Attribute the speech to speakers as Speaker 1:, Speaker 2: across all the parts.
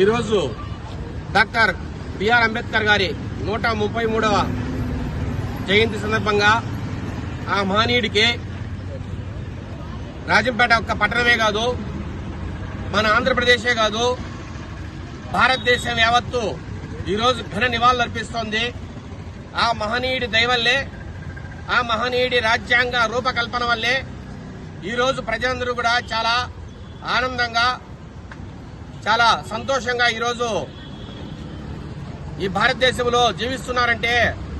Speaker 1: ఈరోజు doctor BR Ambedkar గారి నూట ముప్పై మూడవ జయంతి సందర్భంగా ఆ మహనీయుడికి రాజంపేట ఒక్క పట్టణమే కాదు మన ఆంధ్రప్రదేశే కాదు భారతదేశం యావత్తు ఈరోజు ఘన నివాళులు అర్పిస్తోంది. ఆ మహనీయుడి దయవల్లే ఆ మహనీయుడి రాజ్యాంగ రూపకల్పన వల్లే ఈరోజు ప్రజలందరూ కూడా చాలా ఆనందంగా చాలా సంతోషంగా ఈరోజు ఈ భారతదేశంలో జీవిస్తున్నారంటే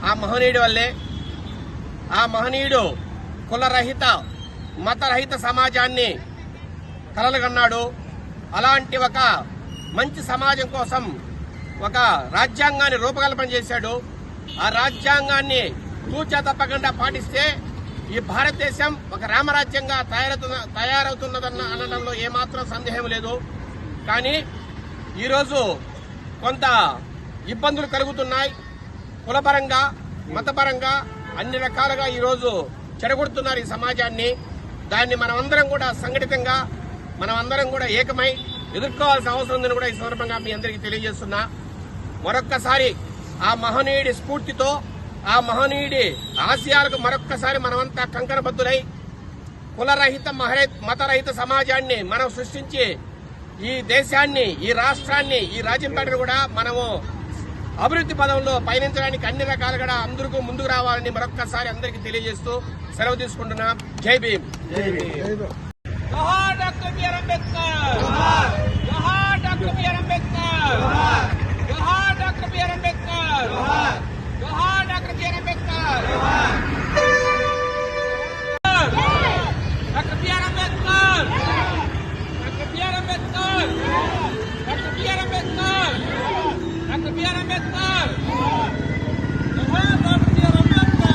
Speaker 1: ఆ మహనీయుడి వల్లే. ఆ మహనీయుడు కులరహిత మతరహిత సమాజాన్ని కలలుగన్నాడు. అలాంటి ఒక మంచి సమాజం కోసం ఒక రాజ్యాంగాన్ని రూపకల్పన చేశాడు. ఆ రాజ్యాంగాన్ని తూచా తప్పకుండా పాటిస్తే ఈ భారతదేశం ఒక రామరాజ్యంగా తయారవుతున్న తయారవుతున్నదన్న అనడంలో ఏమాత్రం సందేహం లేదు. కానీ ఈరోజు కొంత ఇబ్బందులు కలుగుతున్నాయి. కులపరంగా మతపరంగా అన్ని రకాలుగా ఈరోజు చెడగొడుతున్నారు ఈ సమాజాన్ని. దాన్ని మనమందరం కూడా సంఘటితంగా మనమందరం కూడా ఏకమై ఎదుర్కోవాల్సిన అవసరం ఉందని కూడా ఈ సందర్భంగా మీ అందరికీ తెలియజేస్తున్నా. మరొక్కసారి ఆ మహనీయుడి స్ఫూర్తితో ఆ మహనీయుడి ఆశయాలకు మరొక్కసారి మనమంతా కంకణబద్దులై కులరహిత మహరహిత మతరహిత సమాజాన్ని మనం సృష్టించి ఈ దేశాన్ని ఈ రాష్ట్రాన్ని ఈ రాజ్యంపేటను కూడా మనము అభివృద్ధి పదంలో పయనించడానికి అన్ని రకాలుగా అందరికీ ముందుకు రావాలని మరొక్కసారి అందరికీ తెలియజేస్తూ సెలవు తీసుకుంటున్నాం. Jai Bhim.
Speaker 2: Ambedkar. Ambedkar. Doctor B R Ambedkar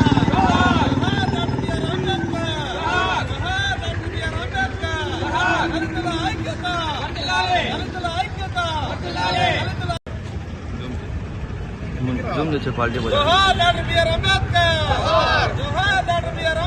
Speaker 2: జోహార్ డాక్టర్ బిఆర్ అంబేద్కర్ జోహార్ డాక్టర్ బిఆర్ అంబేద్కర్ జోహార్ డాక్టర్ బిఆర్